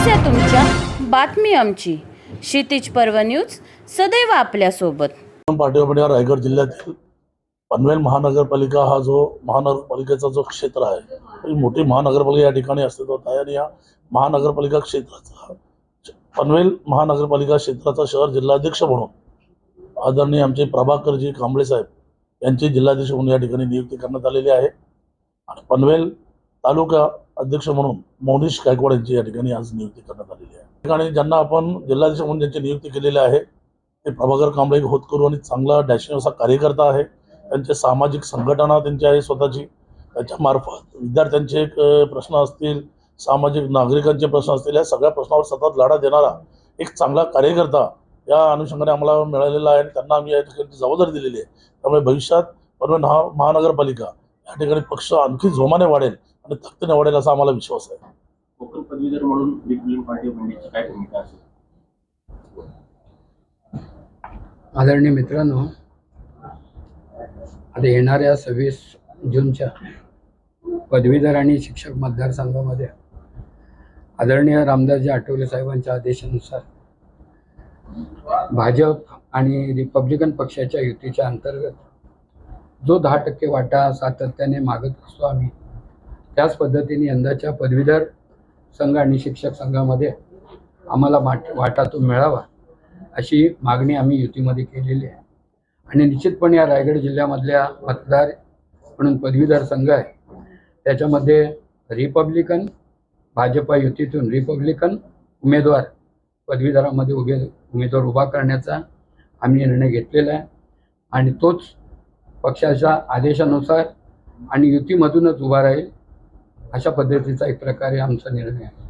समस्या तुमच्या बातमी आमची. क्षितिज पर्व न्यूज सदैव आपल्यासोबत. पाठीमागे रायगड जिल्ह्यातील पनवेल महानगरपालिका हा जो महानगरपालिकेचा जो क्षेत्र आहे मोठी महानगरपालिका या ठिकाणी अस्तित्वात आहे आणि या महानगरपालिका क्षेत्राचा पनवेल महानगरपालिका क्षेत्राचा शहर जिल्हाध्यक्ष म्हणून आदरणीय आमचे प्रभाकरजी कांबळे साहेब यांची जिल्हाध्यक्ष म्हणून या ठिकाणी नियुक्ती करण्यात आलेली आहे. आणि पनवेल तालुका अध्यक्ष म्हणून मोनिश गायकवाड यांची या ठिकाणी आज नियुक्ती करण्यात आलेली आहे. या ठिकाणी ज्यांना आपण जिल्हाध्यक्ष म्हणून ज्यांची नियुक्ती केलेली आहे ते प्रभाकर कांबळे होत होतकरू आणि चांगला डॅशिंग असा कार्यकर्ता आहे. त्यांचे सामाजिक संघटना त्यांची आहे स्वतःची. त्याच्यामार्फत विद्यार्थ्यांचे एक प्रश्न असतील सामाजिक नागरिकांचे प्रश्न असतील या सगळ्या प्रश्नावर सतत लढा देणारा एक चांगला कार्यकर्ता या अनुषंगाने आम्हाला मिळालेला आहे आणि त्यांना आम्ही या ठिकाणी जबाबदारी दिलेली आहे. त्यामुळे भविष्यात पनवेल महानगरपालिका या ठिकाणी पक्ष आणखी जोमाने वाढेल आणि ताकदीने वाढेल असा आम्हाला विश्वास आहे. कोकण पदवीधर म्हणून पार्टी काय भूमिका असेल? आदरणीय मित्रांनो आता येणाऱ्या सव्वीस जूनच्या पदवीधर आणि शिक्षक मतदारसंघामध्ये आदरणीय रामदासजी आठवले साहेबांच्या आदेशानुसार भाजप आणि रिपब्लिकन पक्षाच्या युतीच्या अंतर्गत जो दहा टक्के वाटा सातत्याने मागत असतो आम्ही त्याच पद्धतीने यंदाच्या पदवीधर संघ आणि शिक्षक संघामध्ये आम्हाला वाट वाटा तो मिळावा अशी मागणी आम्ही युतीमध्ये केलेली आहे. आणि निश्चितपणे या रायगड जिल्ह्यामधल्या मतदार म्हणून पदवीधर संघ आहे त्याच्यामध्ये रिपब्लिकन भाजपा युतीतून रिपब्लिकन उमेदवार पदवीधरामध्ये उभे उमेदवार उभा करण्याचा आम्ही निर्णय घेतलेला आहे. आणि तोच पक्षाच्या आदेशानुसार आणि युतीमधूनच उभा राहील अशा पद्धतीचा एक प्रकारे आमचा निर्णय आहे.